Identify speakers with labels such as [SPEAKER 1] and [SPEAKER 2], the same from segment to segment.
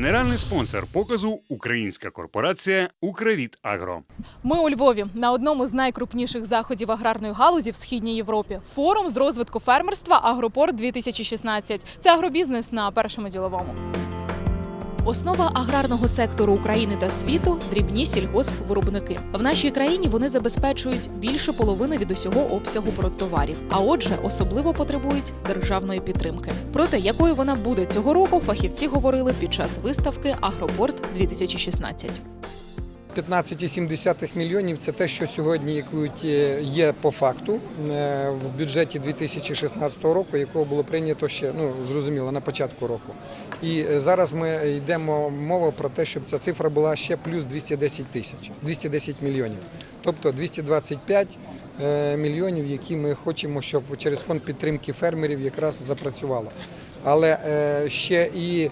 [SPEAKER 1] Генеральний спонсор показу українська корпорація Укравіт Агро.
[SPEAKER 2] Ми у Львові на одному з найкрупніших заходів аграрної галузі в східній Європі. Форум з розвитку фермерства Агропорт 2016 Це агробізнес на першому діловому. Основа аграрного сектору України та світу дрібні сільгоспвиробники. В нашій країні вони забезпечують більше половини від усього обсягу продтоварів, а отже, особливо потребують державної підтримки. Про те, якою вона буде цього року, фахівці говорили під час виставки Агропорт 2016
[SPEAKER 3] 15,7 мільйонів це те, що сьогодні е, є по факту е, в бюджеті 2016 року, якого було прийнято ще ну зрозуміло на початку року. І е, зараз ми йдемо мова про те, щоб ця цифра була ще плюс 210 тисяч, 210 мільйонів, тобто 225 е, мільйонів, які ми хочемо, щоб через фонд підтримки фермерів якраз запрацювало. Але ще і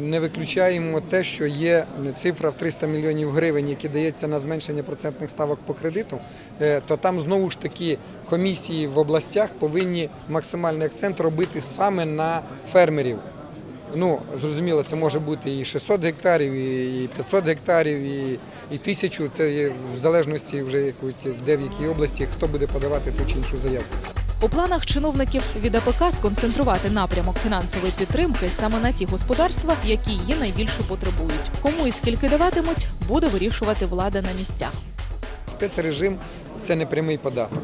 [SPEAKER 3] не виключаємо те, що є цифра в 300 мільйонів гривень, які дається на зменшення процентних ставок по кредиту, е, то там знову ж таки комісії в областях повинні максимальний акцент робити саме на фермерів. Ну, зрозуміло, це може бути і 600 гектарів, і 500 гектарів, і, і 1000. Це в залежності вже де в якій області хто буде подавати ту чи іншу заявку.
[SPEAKER 2] У планах чиновників від АПК сконцентрувати напрямок фінансової підтримки саме на ті господарства, які її найбільше потребують. Кому і скільки даватимуть, буде вирішувати влада на місцях.
[SPEAKER 3] Спецрежим це не прямий податок,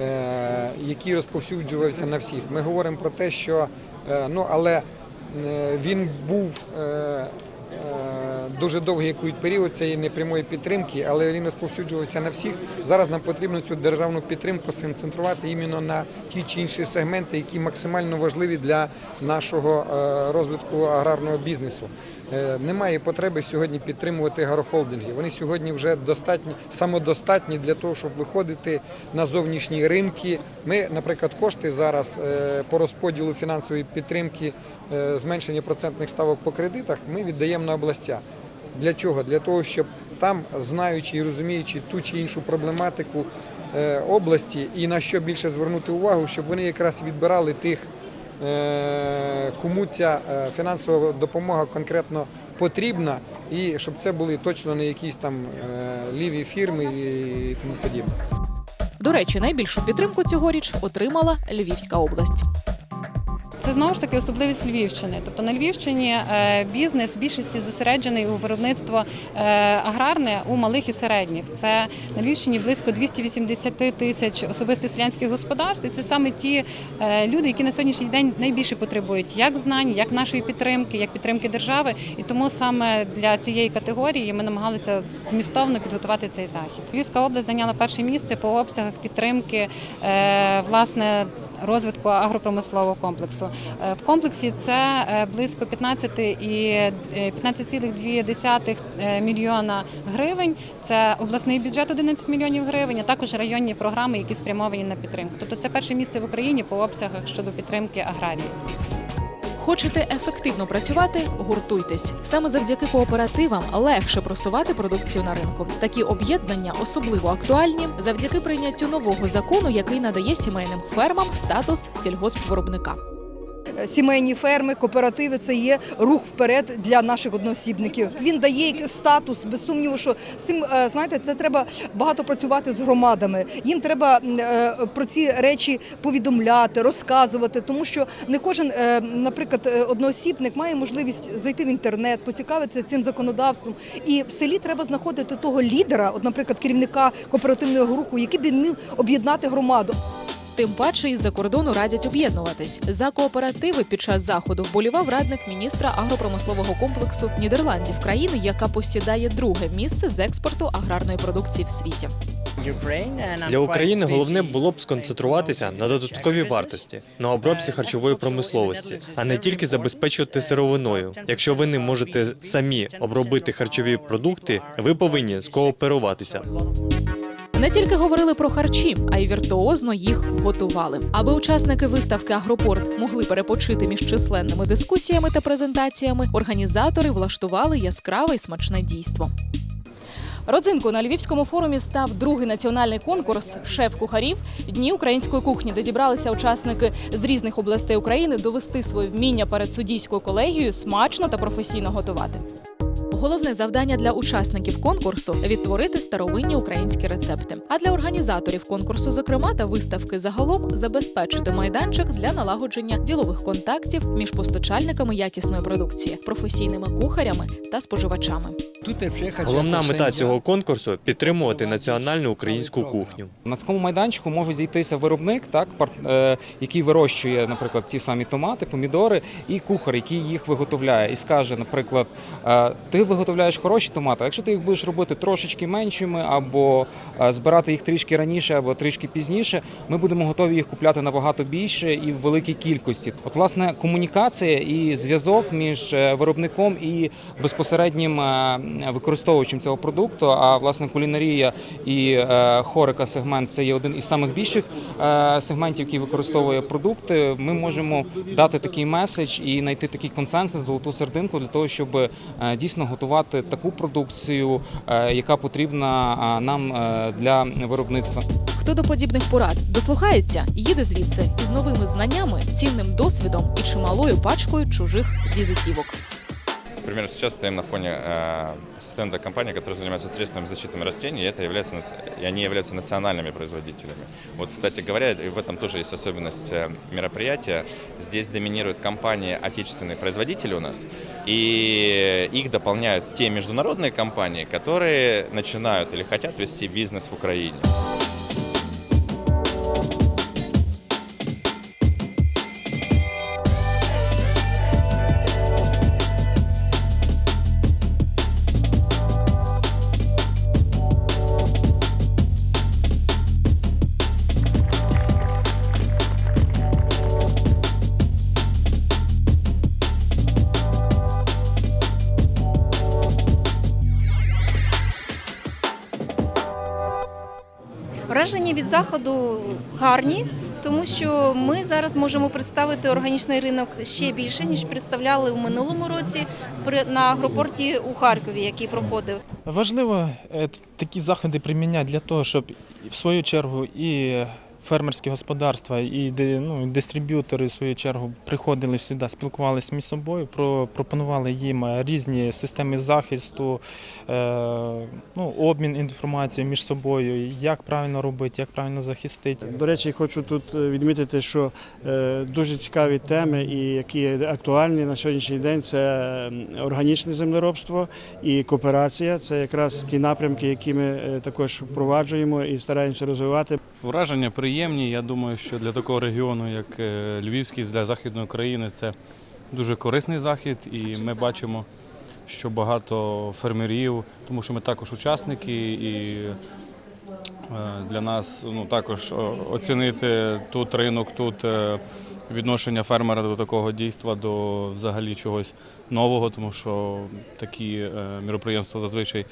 [SPEAKER 3] е, який розповсюджувався на всіх. Ми говоримо про те, що е, ну але е, він був. Дуже довгий період цієї непрямої підтримки, але він розповсюджувався на всіх. Зараз нам потрібно цю державну підтримку сконцентрувати іменно на ті чи інші сегменти, які максимально важливі для нашого е, розвитку аграрного бізнесу. Е, Немає потреби сьогодні підтримувати агрохолдинги. Вони сьогодні вже достатні самодостатні для того, щоб виходити на зовнішні ринки. Ми, наприклад, кошти зараз е, по розподілу фінансової підтримки, е, зменшення процентних ставок по кредитах, ми віддаємо на областя. Для чого? Для того, щоб там, знаючи і розуміючи ту чи іншу проблематику області і на що більше звернути увагу, щоб вони якраз відбирали тих кому ця е, фінансова допомога конкретно потрібна, і щоб це були точно не якісь там е, ліві фірми і тому подібне.
[SPEAKER 2] До речі, найбільшу підтримку цьогоріч отримала Львівська область.
[SPEAKER 4] Це знову ж таки особливість Львівщини. Тобто на Львівщині е, бізнес в більшості зосереджений у виробництво е, аграрне у малих і середніх. Це на Львівщині близько 280 тисяч особистих селянських господарств. І це саме ті е, люди, які на сьогоднішній день найбільше потребують як знань, як нашої підтримки, як підтримки держави. І тому саме для цієї категорії ми намагалися змістовно підготувати цей захід. Львівська область зайняла перше місце по обсягах підтримки власне розвитку агропромислового комплексу. Е, В комплексі це е, близько 15 і е, 15,2 е, мільйона гривень. Це обласний бюджет 11 мільйонів гривень, а також районні програми, які спрямовані на підтримку. Тобто це перше місце в Україні по обсягах щодо підтримки аграрії.
[SPEAKER 2] Хочете ефективно працювати? Гуртуйтесь. Саме завдяки кооперативам легше просувати продукцію на ринку. Такі об'єднання особливо актуальні завдяки прийняттю нового закону, який надає сімейним фермам статус сільгоспвиробника.
[SPEAKER 5] Сімейні ферми, кооперативи це є рух вперед для наших одноосібників. Він дає статус, без сумніву, що цим е, знаєте, це треба багато працювати з громадами. Їм треба е, про ці речі повідомляти, розказувати, тому що не кожен, е, наприклад, е, одноосібник має можливість зайти в інтернет, поцікавитися цим законодавством. І в селі треба знаходити того лідера, от, наприклад, керівника кооперативного руху, який би міг об'єднати громаду.
[SPEAKER 2] Тим паче із-за кордону радять об'єднуватись. За кооперативи під час заходу вболівав радник міністра агропромислового комплексу Нідерландів країни, яка посідає друге місце з експорту аграрної продукції в світі.
[SPEAKER 6] Для України головне було б сконцентруватися на додатковій вартості, на обробці харчової промисловості, а не тільки забезпечувати сировиною. Якщо ви не можете самі обробити харчові продукти, ви повинні скооперуватися.
[SPEAKER 2] Не тільки говорили про харчі, а й віртуозно їх готували. Аби учасники виставки Агропорт могли перепочити між численними дискусіями та презентаціями, організатори влаштували яскраве й смачне дійство. Родзинкою на львівському форумі став другий національний конкурс шеф кухарів Дні української кухні, де зібралися учасники з різних областей України довести своє вміння перед суддійською колегією смачно та професійно готувати. Головне завдання для учасників конкурсу відтворити старовинні українські рецепти. А для організаторів конкурсу, зокрема, та виставки загалом забезпечити майданчик для налагодження ділових контактів між постачальниками якісної продукції, професійними кухарями та споживачами.
[SPEAKER 6] Головна мета цього конкурсу підтримувати національну українську кухню.
[SPEAKER 7] На такому майданчику може зійтися виробник, так пар- е, який вирощує, наприклад, ті самі томати, помідори, і кухар, який їх виготовляє, і скаже, наприклад, е, ти виготовляєш хороші томати. Якщо ти їх будеш робити трошечки меншими, або е, збирати їх трішки раніше, або трішки пізніше, ми будемо готові їх купляти набагато більше і в великій кількості. От, власне, комунікація і зв'язок між е, виробником і безпосереднім е, використовувачем цього продукту. А власне кулінарія і хорика сегмент це є один із самих більших сегментів, який використовує продукти. Ми можемо дати такий меседж і знайти такий консенсус, золоту серединку для того, щоб дійсно готувати таку продукцію, е, яка потрібна е, нам е, для виробництва.
[SPEAKER 2] Хто до подібних порад дослухається, їде звідси із новими знаннями, цінним досвідом і чималою пачкою чужих візитівок.
[SPEAKER 8] Например, сейчас стоим на фоне э, стенда компании, которая занимается средствами защиты растений, и, это является, и они являются национальными производителями. Вот, кстати говоря, и в этом тоже есть особенность э, мероприятия. Здесь доминируют компании, отечественные производители у нас, и их дополняют те международные компании, которые начинают или хотят вести бизнес в Украине.
[SPEAKER 9] Враження від заходу гарні, тому що ми зараз можемо представити органічний ринок ще більше ніж представляли в минулому році на агропорті у Харкові, який проходив.
[SPEAKER 10] Важливо е, такі заходи приміняти для того, щоб в свою чергу і фермерські господарства, і ну, дистриб'ютори, в свою чергу, приходили сюди, спілкувалися між собою, про, пропонували їм е, різні системи захисту, е, ну, обмін інформацією між собою, як правильно робити, як правильно захистити.
[SPEAKER 11] До речі, хочу тут е, відмітити, що дуже цікаві теми, і які актуальні на сьогоднішній день, це органічне землеробство і кооперація. Це якраз ті напрямки, які ми також впроваджуємо і стараємося розвивати.
[SPEAKER 12] Враження приємні. Я думаю, що для такого регіону, як е, Львівський, для Західної України, це дуже корисний захід, і ми бачимо, що багато фермерів, тому що ми також учасники, і е, для нас ну, також оцінити тут ринок, тут е, відношення фермера до такого дійства, до взагалі чогось нового, тому що такі міроприємства зазвичай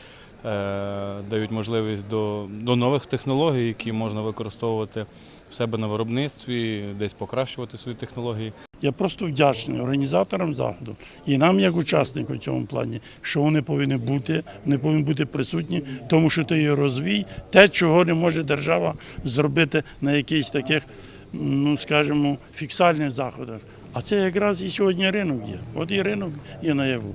[SPEAKER 12] дають можливість до, до нових технологій, які можна використовувати в себе на виробництві, десь покращувати свої технології.
[SPEAKER 11] Я просто вдячний організаторам заходу і нам, як учасникам в цьому плані, що вони повинні бути, вони повинні бути присутні, тому що це є розвій, те, чого не може держава зробити на якихось таких, ну скажімо, фіксальних заходах. А це якраз і сьогодні ринок є. От і ринок є наяву.